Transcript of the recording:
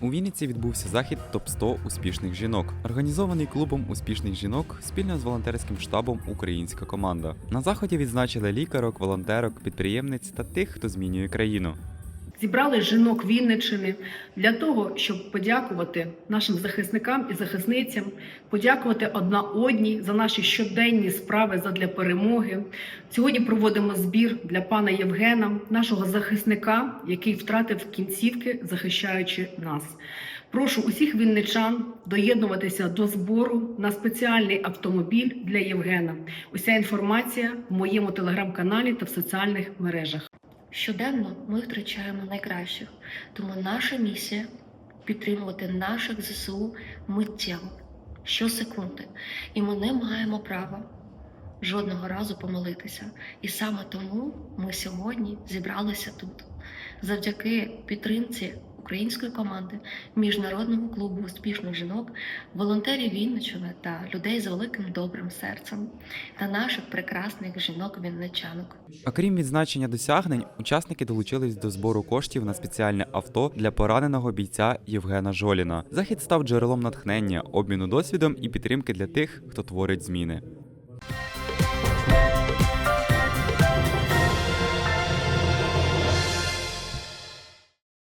У Вінниці відбувся захід топ 100 успішних жінок, організований клубом успішних жінок спільно з волонтерським штабом Українська команда. На заході відзначили лікарок, волонтерок, підприємниць та тих, хто змінює країну. Зібрали жінок Вінниччини для того, щоб подякувати нашим захисникам і захисницям, подякувати одна одній за наші щоденні справи задля перемоги. Сьогодні проводимо збір для пана Євгена, нашого захисника, який втратив кінцівки, захищаючи нас. Прошу усіх вінничан доєднуватися до збору на спеціальний автомобіль для Євгена. Уся інформація в моєму телеграм-каналі та в соціальних мережах. Щоденно ми втрачаємо найкращих, тому наша місія підтримувати наших ЗСУ миттєво, щосекунди. І ми не маємо права жодного разу помилитися. І саме тому ми сьогодні зібралися тут. Завдяки підтримці української команди, міжнародного клубу успішних жінок, волонтерів Вінниччини та людей з великим добрим серцем та наших прекрасних жінок-вінничанок. Окрім відзначення досягнень, учасники долучились до збору коштів на спеціальне авто для пораненого бійця Євгена Жоліна. Захід став джерелом натхнення, обміну досвідом і підтримки для тих, хто творить зміни.